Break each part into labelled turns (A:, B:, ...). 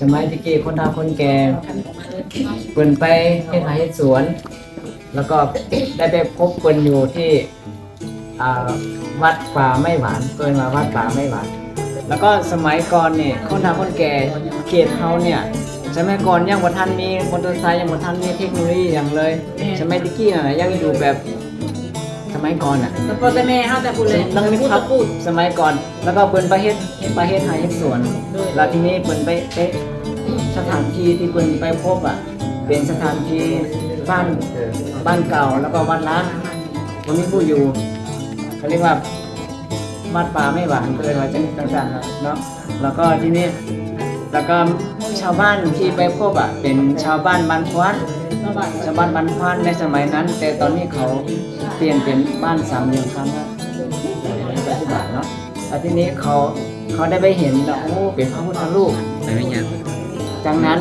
A: สมัยตะกี้คนเฒ่าคนแก่เปิ่นไปเฮ็ดไร่เฮ็ดสวน แล้วก็ได้ไปพบเปิ่นอยู่ที่อ่าวัดป่าไม่หวานเปิ่นมาวัดป่าไม่หวาน แล้วก็สมัยก่อนเนี่ยคนเฒ่าคนแก่เขตเฮาเนี่ยสมัยก่อนยังบ่ทันมีมอเตอร์ไซค์ยังบ่ทันมีเทคโนโลยีอย่างเลยสมัยตะกี้น่ะยังอยู่แบบส มัยก่อนน่ะ
B: แต่พอแต่แม่เฮาแต่พูดเลย
A: ต้องนึก
B: พูด
A: ภาพ
B: พูด
A: สมัยก่อน แล้วก็เปิ้นไปเฮ็ดไปเฮ็ดไร่เฮ็ดสวนแล้วทีนี้เปิ้นไปไปสถานที่ที่เปิ้นไปพบอะ เป็นสถานที่บ้านบ้านเก่าแล้วก็วัดล้างบ่มีผู้อยู่เขาเรียกว่าวัดป่าไม่หวานก็เลยว่าจังจังๆอะเนาะแล้วก็ทีนี้แล้วก็ชาวบ้านที่ไปพบอะเป็นชาวบ้านบ้านควัน
B: สบาย
A: ชาวบ้านบ้านควันในสมัยนั้น แต่ตอนนี้เขาเปลี่ยนเป็นบ้านสามเหลี่ยมครั้งแล้วปัจจุบันเนาะแล้วทีนี้เขาเขาได้ไปเห็นแล้วโอ้เป็นพระพุทธรูป
C: แต่ไม่ยัง
A: จากนั้น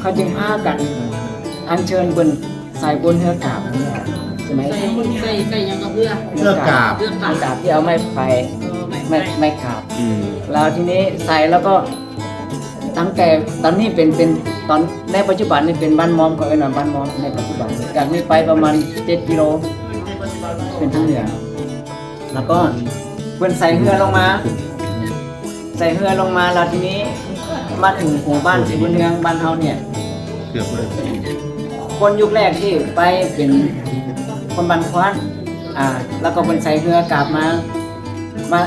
A: เขาจึงพากันอัญเชิญบนสายบนเฮือกาบใช่ไหม
B: ใส่ใส่ใส่ยังกับเพื่อ
D: เลือกกาบ
B: เรื่อง
A: เฮื
B: กา
A: อกาบที่เอาไม้ไผ่
B: เออไม่
A: ไม่ไม่กาบ
C: อืม
A: แล้วทีนี้ใส่แล้วก็ ตั้งแต่ตอนนี้เป็นเป็นตอนในปัจจุบันนี่เป็นบ้านมอมก็เอ็นบ้านมอมในปัจจุบันจากนี้ไปประมาณ7กิโลเป็นทางเหนือแล้วก็เพิ่นใส่เฮือลงมา ใส่เรือลงมาแล้วทีนี้มาถึงหมู่บ้านสีบุญเรืองบ้านเฮาเนี่ย
D: เกือบเลย
A: คนยุคแรกที่ไปเป็นคนบันควันอ่า แล้วก็เป็นใส่เรือกลับมา มา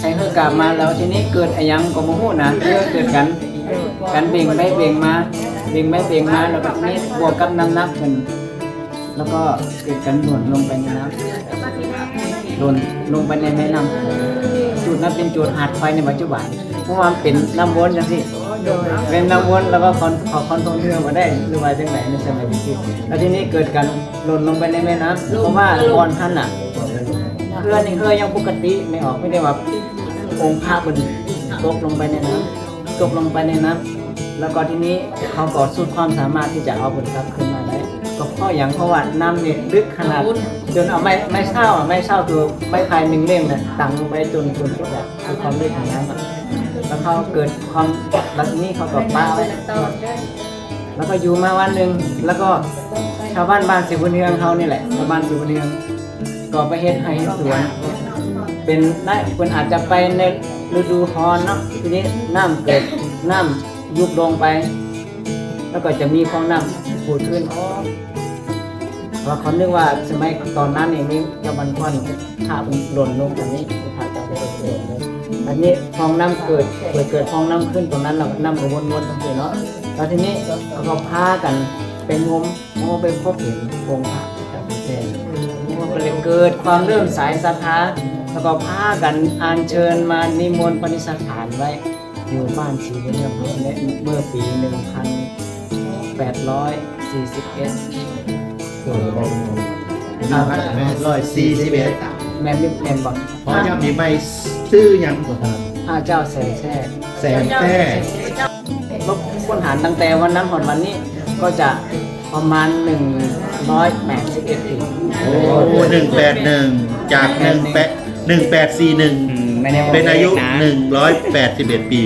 A: ใส่เรือกลับมาแล้วทีนี้เกิดอะไรยังก็บ่ฮู้นะเกิดเกิด กันเบ่งไปเบ่งมาเบ่งไปเบ่งมาแล้วก็นี้บวกกับน้ำหนักเพิ่นแล้วก็เกิดกันหล่นลงไปในน้ำหล่นลงไปในแม่น้ำจุดนั้นเป็นจุดหาดไฟในปัจจุบันเพราะว่าเป็นน้ำวนจังซี่เป็นน้ำวนแล้วก็คอนขอคอนโทรลเรือมาได้หรือว่าจังไหนในสมัยนี้แล้วทีนี้เกิดการหล่นลงไปในแม่น้ำเพราะว่าก่อนท่านอะเรือนี่เรือยังปกติไม่ออกไม่ได้ว่าองค์พระบนตกลงไปในน้ำ ตกลงไปในน้ำแล้วก็ทีนี้เขาก็สุดความสามารถที่จะเอาบนกลับขึ้นมาได้ ก็เพราะอย่างเพราะว่าน้ำเนี่ยลึกขนาดจนเอาไม้ไม้เช่าอะไม้เช่าคือไม้พายหนึ่งเล่มเนี่ยตั้งไปจนจนสุดอะคือความลึกของน้ำอะแล้วเขาเกิดความแบบนี้เขาก็ป้าไว้แล้วก็อยู่มาวันหนึ่งแล้วก็ชาวบ้านบ้านสิบุญเฮืองเขานี่แหละชาวบ้านสิบุญเฮืองก็ไปเฮ็ดให้สวน เป็นได้คนอาจจะไปใน ฤดูร้อนเนาะทีนี้น้ำเกิดน้ำยุบลงไป แล้วก็จะมีฟองน้ำปูดขึ้นอ๋อเพราะเขานึกว่าสมัยตอนนั้นเองนี่จ้าบันควันขาเป็นหล่นลงแบบนี้ขาจะไปหล่นลงอันนี้ฟองน้ำเกิดเกิดเกิดฟองน้ำขึ้นตรงนั้นเราน้ำก็วนๆตรงนี้เนาะแล้วทีนี้เขาพากันไปงมงมไปพบเห็นองค์พระกับแจมันก็เลยเกิดความเริ่มสายศรัทธา แล้วก็พากันอานเชิญมานิมนต์ปณิสถานไว้อยู่บ้านสีเรียบร้อเมื่อปี 1841ตัวแปด
D: ร้อยสี่สิบเอ็ด
A: แม่นแม่นบอก
D: พอจะมีไม้ซื้อยังบ่ทราบ
A: พระเจ้าแสนแท้
D: แสนแท้
A: ลบค้นหารตั้งแต่วันนั้นหอนวันนี้ก็จะประมาณ
D: หนึ่งร้อยแปดสิบเอ็ดปีโอ้หนึ่งแปดหนึ่งจากหนึ่ง
C: 1 8 1841
D: เป็นอายุ
C: 181 ปี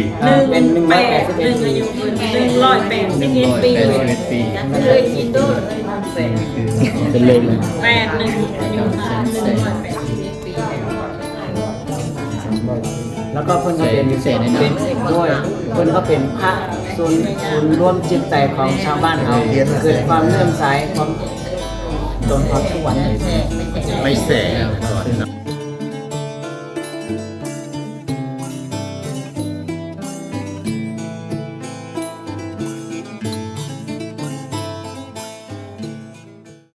D: หนึ่งแปดสิบหเอ็ด
A: นึ่
B: ง
A: ปี
B: อายุหนึ่งร้อยแปดสิบเอ็ดปี
C: เอ็
B: ยคิดด้วย
C: เลยทำเสร็จหนึ่ง
B: แปดหนึ่งอายุหนึ่งร้อยแปดสิบเอ็ดปี
A: แล้วก็เพื่อนก็เป็นพิเศษเป็นด้วยเพื่อนก็เป็นพระศูนย์ศูนย์วมจิตใจของชาวบ้านเขาเกิดความเลื่อมใสความจนความทุกวันษ
D: ไม่แสบก่